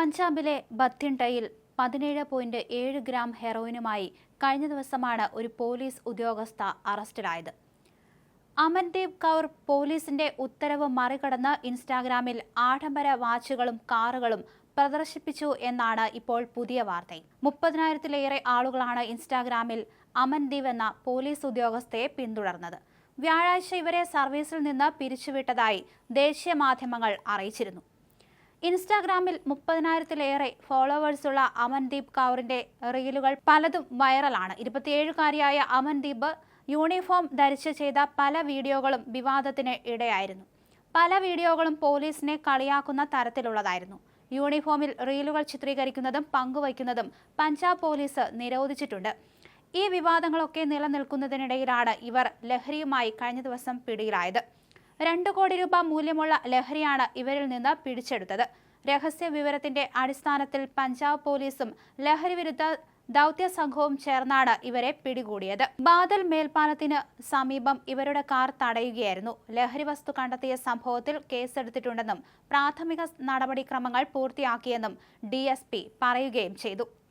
പഞ്ചാബിലെ ബത്തിൻഡയിൽ പതിനേഴ് പോയിന്റ് ഏഴ് ഗ്രാം ഹെറോയിനുമായി കഴിഞ്ഞ ദിവസമാണ് ഒരു പോലീസ് ഉദ്യോഗസ്ഥ അറസ്റ്റിലായത്. അമൻദീപ് കൗർ പോലീസിന്റെ ഉത്തരവ് മറികടന്ന് ഇൻസ്റ്റാഗ്രാമിൽ ആഡംബര വാച്ചുകളും കാറുകളും പ്രദർശിപ്പിച്ചു എന്നാണ് ഇപ്പോൾ പുതിയ വാർത്ത മുപ്പതിനായിരത്തിലേറെ ആളുകളാണ് ഇൻസ്റ്റാഗ്രാമിൽ അമൻദീപ് എന്ന പോലീസ് ഉദ്യോഗസ്ഥയെ പിന്തുടർന്നത്. വ്യാഴാഴ്ച ഇവരെ സർവീസിൽ നിന്ന് പിരിച്ചുവിട്ടതായി ദേശീയ മാധ്യമങ്ങൾ അറിയിച്ചിരുന്നു. ഇൻസ്റ്റാഗ്രാമിൽ മുപ്പതിനായിരത്തിലേറെ ഫോളോവേഴ്സുള്ള അമൻദീപ് കൗറിന്റെ റീലുകൾ പലതും വൈറലാണ്. ഇരുപത്തിയേഴുകാരിയായ അമൻദീപ് യൂണിഫോം ധരിച്ച് ചെയ്ത പല വീഡിയോകളും വിവാദത്തിന് ഇടയായിരുന്നു. പല വീഡിയോകളും പോലീസിനെ കളിയാക്കുന്ന തരത്തിലുള്ളതായിരുന്നു. യൂണിഫോമിൽ റീലുകൾ ചിത്രീകരിക്കുന്നതും പങ്കുവയ്ക്കുന്നതും പഞ്ചാബ് പോലീസ് നിരോധിച്ചിട്ടുണ്ട്. ഈ വിവാദങ്ങളൊക്കെ നിലനിൽക്കുന്നതിനിടയിലാണ് ഇവർ ലഹരിയുമായി കഴിഞ്ഞ ദിവസം പിടിയിലായത്. രണ്ടു കോടി രൂപ മൂല്യമുള്ള ലഹരിയാണ് ഇവരിൽ നിന്ന് പിടിച്ചെടുത്തത്. രഹസ്യ വിവരത്തിന്റെ അടിസ്ഥാനത്തിൽ പഞ്ചാബ് പോലീസും ലഹരി വിരുദ്ധ ദൗത്യ സംഘവും ചേർന്നാണ് ഇവരെ പിടികൂടിയത്. ബാദൽ മേൽപ്പാലത്തിന് സമീപം ഇവരുടെ കാർ തടയുകയായിരുന്നു. ലഹരി വസ്തു കണ്ടെത്തിയ സംഭവത്തിൽ കേസെടുത്തിട്ടുണ്ടെന്നും പ്രാഥമിക നടപടിക്രമങ്ങൾ പൂർത്തിയാക്കിയെന്നും ഡി പറയുകയും ചെയ്തു.